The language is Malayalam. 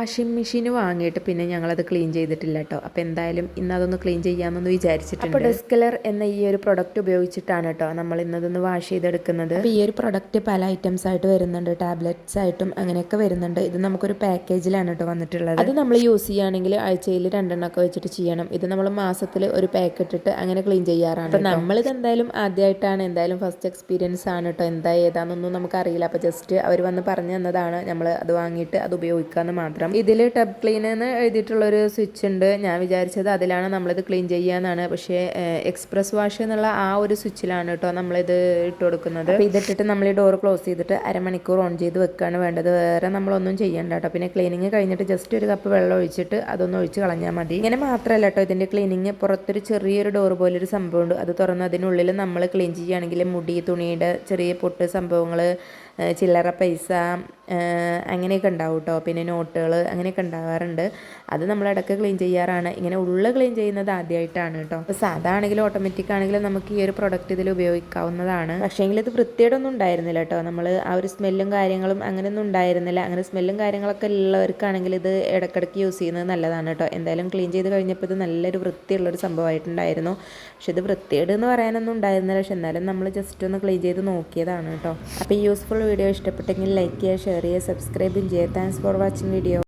വാഷിംഗ് മെഷീൻ വാങ്ങിയിട്ട് പിന്നെ ഞങ്ങളത് ക്ലീൻ ചെയ്തിട്ടില്ല കേട്ടോ അപ്പോൾ എന്തായാലും ഇന്ന് അതൊന്ന് ക്ലീൻ ചെയ്യാമെന്നൊന്ന് വിചാരിച്ചിട്ടുണ്ട്. അപ്പോൾ ഡെസ്കലർ എന്ന ഈ ഒരു പ്രൊഡക്റ്റ് ഉപയോഗിച്ചിട്ടാണ് കേട്ടോ നമ്മൾ ഇന്നതൊന്ന് വാഷ് ചെയ്തെടുക്കുന്നത്. അപ്പോൾ ഈ ഒരു പ്രൊഡക്റ്റ് പല ഐറ്റംസ് ആയിട്ട് വരുന്നുണ്ട്. ടാബ്ലറ്റ്സ് ആയിട്ടും അങ്ങനെയൊക്കെ വരുന്നുണ്ട്. ഇത് നമുക്കൊരു പാക്കേജിലാണ് കേട്ടോ വന്നിട്ടുള്ളത്. അത് നമ്മൾ യൂസ് ചെയ്യുകയാണെങ്കിൽ ആഴ്ചയിൽ രണ്ടെണ്ണമൊക്കെ വെച്ചിട്ട് ചെയ്യണം. ഇത് നമ്മൾ മാസത്തിൽ ഒരു പാക്ക് ഇട്ടിട്ട് അങ്ങനെ ക്ലീൻ ചെയ്യാറാണ് അപ്പോൾ നമ്മളിത് എന്തായാലും ആദ്യമായിട്ടാണ് എന്തായാലും ഫസ്റ്റ് എക്സ്പീരിയൻസ് ആണ് കേട്ടോ എന്താ ഏതാണെന്നൊന്നും നമുക്കറിയില്ല. അപ്പോൾ ജസ്റ്റ് അവർ വന്ന് പറഞ്ഞു തന്നതാണ്. നമ്മൾ അത് വാങ്ങിയിട്ട് അത് ഉപയോഗിക്കാമെന്ന് മാത്രം. ഇതിൽ ടബ് ക്ലീൻ എന്ന് എഴുതിയിട്ടുള്ളൊരു സ്വിച്ച് ഉണ്ട്. ഞാൻ വിചാരിച്ചത് അതിലാണ് നമ്മളിത് ക്ലീൻ ചെയ്യാന്നാണ്. പക്ഷേ എക്സ്പ്രസ് വാഷ് എന്നുള്ള ആ ഒരു സ്വിച്ചിലാണ് കേട്ടോ നമ്മളിത് ഇട്ട് കൊടുക്കുന്നത്. അപ്പോൾ ഇതിട്ടിട്ട് നമ്മൾ ഈ ഡോർ ക്ലോസ് ചെയ്തിട്ട് അരമണിക്കൂർ ഓൺ ചെയ്ത് വെക്കുകയാണ് വേണ്ടത്. വേറെ നമ്മളൊന്നും ചെയ്യണ്ട കേട്ടോ പിന്നെ ക്ലീനിങ് കഴിഞ്ഞിട്ട് ജസ്റ്റ് ഒരു കപ്പ് വെള്ളം ഒഴിച്ചിട്ട് അതൊന്ന് ഒഴിച്ച് കളഞ്ഞാൽ മതി. ഇങ്ങനെ മാത്രമല്ല കേട്ടോ ഇതിന്റെ ക്ലീനിങ് പുറത്തൊരു ചെറിയൊരു ഡോർ പോലൊരു സംഭവമുണ്ട് അത് തുറന്ന് അതിനുള്ളിൽ നമ്മൾ ക്ലീൻ ചെയ്യുകയാണെങ്കിൽ മുടി തുണിയുടെ ചെറിയ പൊട്ട് സംഭവങ്ങൾ ചില്ലറ പൈസ അങ്ങനെയൊക്കെ ഉണ്ടാവും കേട്ടോ പിന്നെ നോട്ടുകൾ അങ്ങനെയൊക്കെ ഉണ്ടാവാറുണ്ട്. അത് നമ്മൾ ഇടയ്ക്ക് ക്ലീൻ ചെയ്യാറാണ്. ഇങ്ങനെ ഉള്ള ക്ലീൻ ചെയ്യുന്നത് ആദ്യമായിട്ടാണ് കേട്ടോ അപ്പോൾ സാധാ ആണെങ്കിലും ഓട്ടോമാറ്റിക് ആണെങ്കിലും നമുക്ക് ഈ ഒരു പ്രൊഡക്റ്റ് ഇതിൽ ഉപയോഗിക്കാവുന്നതാണ്. പക്ഷേങ്കിൽ ഇത് വൃത്തിയോടൊന്നും ഉണ്ടായിരുന്നില്ല കേട്ടോ നമ്മൾ ആ ഒരു സ്മെല്ലും കാര്യങ്ങളും അങ്ങനെയൊന്നും ഉണ്ടായിരുന്നില്ല. അങ്ങനെ സ്മെല്ലും കാര്യങ്ങളൊക്കെ ഉള്ളവർക്കാണെങ്കിൽ ഇത് ഇടയ്ക്കിടയ്ക്ക് യൂസ് ചെയ്യുന്നത് നല്ലതാണ് കേട്ടോ എന്തായാലും ക്ലീൻ ചെയ്ത് കഴിഞ്ഞപ്പോൾ ഇത് നല്ലൊരു വൃത്തിയുള്ളൊരു സംഭവമായിട്ടുണ്ടായിരുന്നു. പക്ഷേ ഇത് വൃത്തിയേട് എന്ന് പറയാനൊന്നും ഉണ്ടായിരുന്നില്ല. പക്ഷെ എന്നാലും നമ്മൾ ജസ്റ്റ് ഒന്ന് ക്ലീൻ ചെയ്ത് നോക്കിയതാണ് കേട്ടോ അപ്പോൾ ഈ യൂസ്ഫുൾ വീഡിയോ ഇഷ്ടപ്പെട്ടെങ്കിൽ ലൈക്ക് ചെയ്യുക ഷെയർ ചെയ്യുക സബ്സ്ക്രൈബും ചെയ്യുക. Thanks for watching video